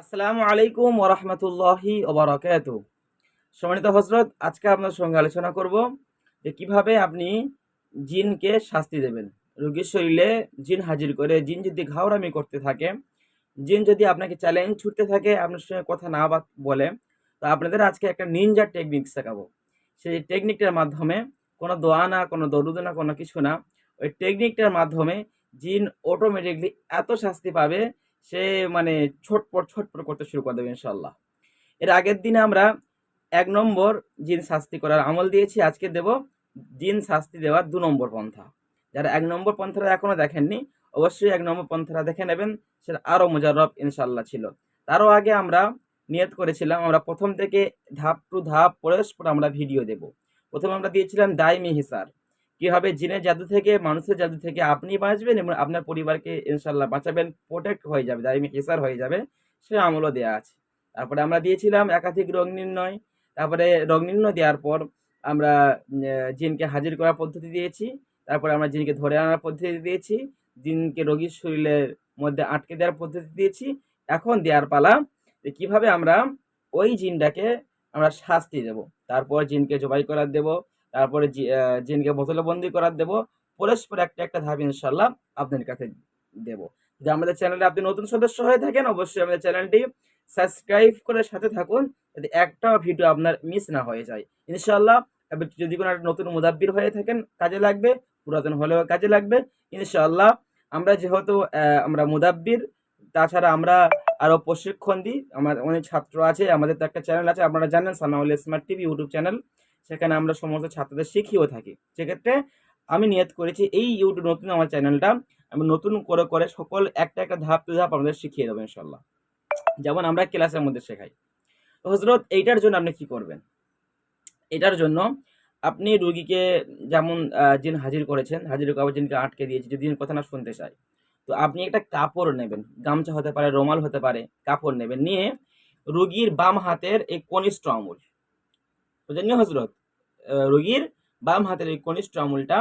আসসালামু আলাইকুম ওরহমতুল্লাহি ওবরাকাত সম্মানিত হজরত আজকে আপনার সঙ্গে আলোচনা করব যে কীভাবে আপনি জিনকে শাস্তি দেবেন। রোগীর শরীরে জিন হাজির করে, জিন যদি ঘাওরামি করতে থাকে, জিন যদি আপনাকে চ্যালেঞ্জ ছুটতে থাকে, আপনার সঙ্গে কথা না বলে, তো আপনাদের আজকে একটা নিনজা টেকনিক শেখাবো। সেই টেকনিকটার মাধ্যমে কোনো দোয়া না, কোনো দরুদ না, কোনো কিছু না, ওই টেকনিকটার মাধ্যমে জিন অটোমেটিকলি এত শাস্তি পাবে সে মানে ছটপট ছটপট করতে শুরু করে দেবে ইনশাল্লাহ এর আগের দিনে আমরা এক নম্বর জিন শাস্তি করার আমল দিয়েছি, আজকে দেব জিন শাস্তি দেওয়ার দু নম্বর পন্থা। যারা এক নম্বর পন্থাটা এখনও দেখেননি, অবশ্যই এক নম্বর পন্থাটা দেখে নেবেন, সেটা আরও মোজাররব ইনশাল্লাহ ছিল। তারও আগে আমরা নিয়ত করেছিলাম, আমরা প্রথম থেকে ধাপ টু ধাপ পরস্পর আমরা ভিডিও দেব। প্রথমে আমরা দিয়েছিলাম দায়মি হিসার। কীভাবে জিনের জাদু থেকে, মানুষের জাদু থেকে আপনি বাঁচবেন এবং আপনার পরিবারকে ইনশাল্লাহ বাঁচাবেন প্রোটেক্ট হয়ে যাবে দায়মি হিসার হয়ে যাবে। সে আমলও দেওয়া আছে। তারপরে আমরা দিয়েছিলাম একাধিক রোগ নির্ণয়। তারপরে রোগ নির্ণয় দেওয়ার পর আমরা জিনকে হাজির করার পদ্ধতি দিয়েছি। তারপরে আমরা জিনকে ধরে আনার পদ্ধতি দিয়েছি। জিনকে রোগীর শরীরের মধ্যে আটকে দেওয়ার পদ্ধতি দিয়েছি। এখন দেওয়ার পালা যে কীভাবে আমরা ওই জিনটাকে আমরা শাস্তি দেব। তারপর জিনকে জবাই করার দেব। তারপরে জিনকে বোতলে বন্দি করার দেবো। পরস্পর একটা একটা ধাপ ইনশাল্লাহ আপনার কাছে দেবো। যদি আমাদের চ্যানেলে আপনি নতুন সদস্য হয়ে থাকেন, অবশ্যই আমাদের চ্যানেলটি সাবস্ক্রাইব করে সাথে থাকুন, যাতে একটা ভিডিও আপনার মিস না হয়ে যায়। ইনশাল্লাহ যদি কোনো একটা নতুন মুদাব্বির হয়ে থাকেন, কাজে লাগবে, পুরাতন হলেও কাজে লাগবে ইনশাল্লাহ আমরা যেহেতু আমরা মুদাব্বির, তাছাড়া আমরা আরও প্রশিক্ষণ দিই, আমার অনেক ছাত্র আছে, আমাদের তো একটা চ্যানেল আছে, আপনারা জানেন Sanaul smart TV YouTube channel. সেখানে আমরা সমস্ত ছাত্রদের শিখিয়েও থাকি। সেক্ষেত্রে আমি নিয়ত করেছি এই ইউটিউব নতুন আমার চ্যানেলটা, আমি নতুন করে করে সকল একটা একটা ধাপ টু ধাপ আমাদের শিখিয়ে দেবো ইনশাল্লাহ। যেমন আমরা ক্লাসের মধ্যে শেখাই। হজরত এইটার জন্য আপনি কি করবেন? এটার জন্য আপনি রুগীকে যেমন যিনি হাজির করেছেন, হাজির করার জিনকে আটকে দিয়েছে, যদি কথা না শুনতে চায়, তো আপনি একটা কাপড় নেবেন। গামছা হতে পারে, রোমাল হতে পারে, কাপড় নেবেন। নিয়ে রুগীর বাম হাতের এই কনিষ্ঠ আঙুল বুঝলেন হজরত রুগীর বাম হাতের এই কনিষ্ঠ আঙুলটা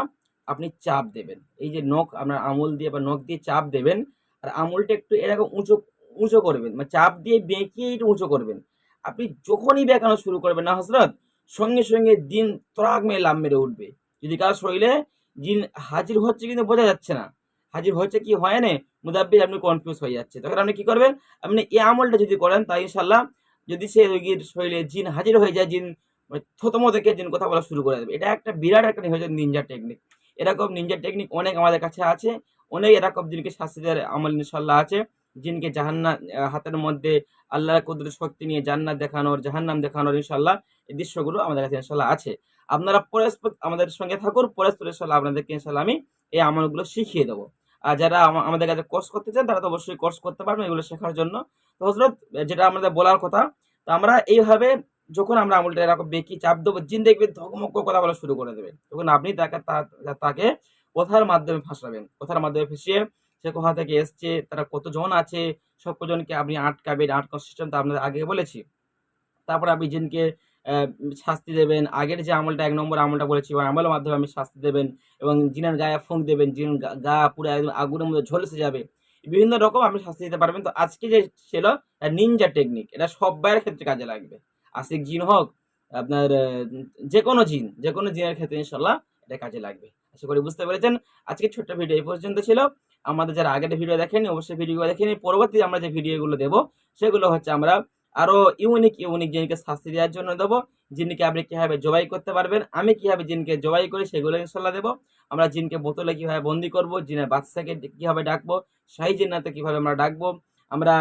আপনি চাপ দেবেন। এই যে নখ, আপনার আঙুল দিয়ে বা নখ দিয়ে চাপ দেবেন, আর আঙুলটা একটু এরকম উঁচু উঁচু করবেন মানে চাপ দিয়ে বেঁকিয়ে একটু উঁচু করবেন। আপনি যখনই বেঁকানো শুরু করবেন না হজরত সঙ্গে সঙ্গে দিন ত্রাগ মেয়ে লাভ মেরে উঠবে। যদি কারও শরীরে জিন হাজির হচ্ছে কিন্তু বোঝা যাচ্ছে না। হাজির হচ্ছে কি হয় না, মুদাব্বির আপনি কনফিউজ হয়ে যাচ্ছে। তখন আপনি কি করবেন? আপনি এই আমলটা যদি করেন তাই ইনশাল্লাহ যদি সে রোগীর শরীরে জিন হাজির হয়ে যায়, জিন মানে থতম থেকে জিন কথা বলা শুরু করে দেবে। এটা একটা বিরাট একটা হচ্ছে নিনজা টেকনিক এরকম নিনজা টেকনিক অনেক আমাদের কাছে আছে। অনেক এরকম জিনকে শাস্তি দেওয়ার আমল ইনশাল্লাহ আছে। জিনকে জাহান্না হাতের মধ্যে আল্লাহর কুদরত শক্তি নিয়ে জান্নাত দেখানোর, জাহান্নাম দেখানোর ইনশাল্লাহ এই দৃশ্যগুলো আমাদের কাছে ইনশাল্লাহ আছে। আপনারা পরস্পর আমাদের সঙ্গে থাকুন পরস্পর ইনশাল্লাহ আপনাদেরকে ইনশাল্লাহ আমি এই আমলগুলো শিখিয়ে দেবো। আর যারা আমাদের কাছে কোর্স করতে চান, তারা তো অবশ্যই কোর্স করতে পারবেন এগুলো শেখার জন্য। তো হজরত যেটা আমাদের বলার কথা, তো আমরা এইভাবে যখন আমরা আমলটা এরকম বেঁকি চাপ দেবো, জিন দেখবে ধকমক কথা বলা শুরু করে দেবে। তখন আপনি তাকে তাকে কথার মাধ্যমে ফাঁসাবেন। কথার মাধ্যমে ফেসিয়ে সে কোথা থেকে এসছে, তারা কতজন আছে সব কজনকে আপনি আটকাবেন আটকার সিস্টেম তো আপনাদের আগে বলেছি। তারপরে আপনি জিনকে শাস্তি দেবেন। আগের যে আমলটা, এক নম্বর আমলটা বলেছি ওই আমলের মাধ্যমে আপনি শাস্তি দেবেন এবং জিনের গায়ে ফুঁক দেবেন জিন গা- পুরো একদম আগুনের মধ্যে ঝলসে যাবে। বিভিন্ন রকম আপনি শাস্তি দিতে পারবেন। তো আজকে যে ছিল নিনজা টেকনিক এটা সব্বাইয়ের ক্ষেত্রে কাজে লাগবে। আশিক জিন হোক, আপনার যে কোনো জিন যে কোনো জিনের ক্ষেত্রে ইনশাল্লাহ এটা কাজে লাগবে। আশা করি বুঝতে পেরেছেন। আজকে ছোট্ট ভিডিও এই পর্যন্ত ছিল। আমাদের যারা আগের ভিডিও দেখেনি অবশ্যই ভিডিও দেখেনি পরবর্তী আমরা যে ভিডিওগুলো দেবো, সেগুলো হচ্ছে আমরা আরও ইউনিক ইউনিক জিনকে শাস্তি দেওয়ার জন্য দেবো, জিনকে আপনি কীভাবে জবাই করতে পারবেন, আমি কীভাবে জিনকে জবাই করি সেগুলো ইনশাল্লাহ দেবো। আমরা জিনকে বোতলে কীভাবে বন্দি করব, জিনের বাচ্চাকে কীভাবে ডাকবো শাহী জিন্নাতে কীভাবে আমরা ডাকবো আমরা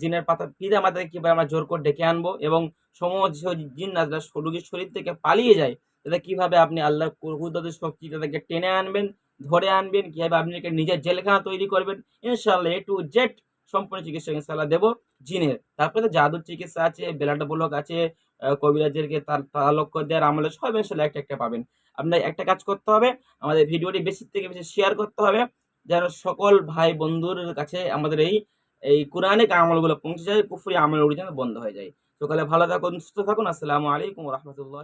জিনের পাতা পিতা মাতাকে কীভাবে আমরা জোর করে ডেকে আনব এবং সমস্ত জিন্নাতরা রোগীর শরীর থেকে পালিয়ে যায়, তাদের কীভাবে আপনি আল্লাহর কুদরতের শক্তি তাদেরকে টেনে আনবেন, ধরে আনবেন, কীভাবে আপনি নিজের জেলখানা তৈরি করবেন ইনশাল্লাহ এ টু জেড সম্পূর্ণ চিকিৎসা ইনশাল্লাহ দেবো জিনের। তারপরে তো জাদুর চিকিৎসা আছে বেলাট ব্লক আছে কবিরাজেরকে তার তালক্য দেওয়ার আমলে সব ইনশাল্লাহ একটা একটা পাবেন। আপনার একটা কাজ করতে হবে, আমাদের ভিডিওটি বেশি থেকে বেশি শেয়ার করতে হবে, যেন সকল ভাই বন্ধুর কাছে আমাদের এই এই কোরআনিক আমলগুলো পৌঁছে যায়, কুফরি আমল অরিজিনাল বন্ধ হয়ে যায়। সকালে ভালো থাকুন, সুস্থ থাকুন। আসসালামু আলাইকুম রহমতুল্লাহ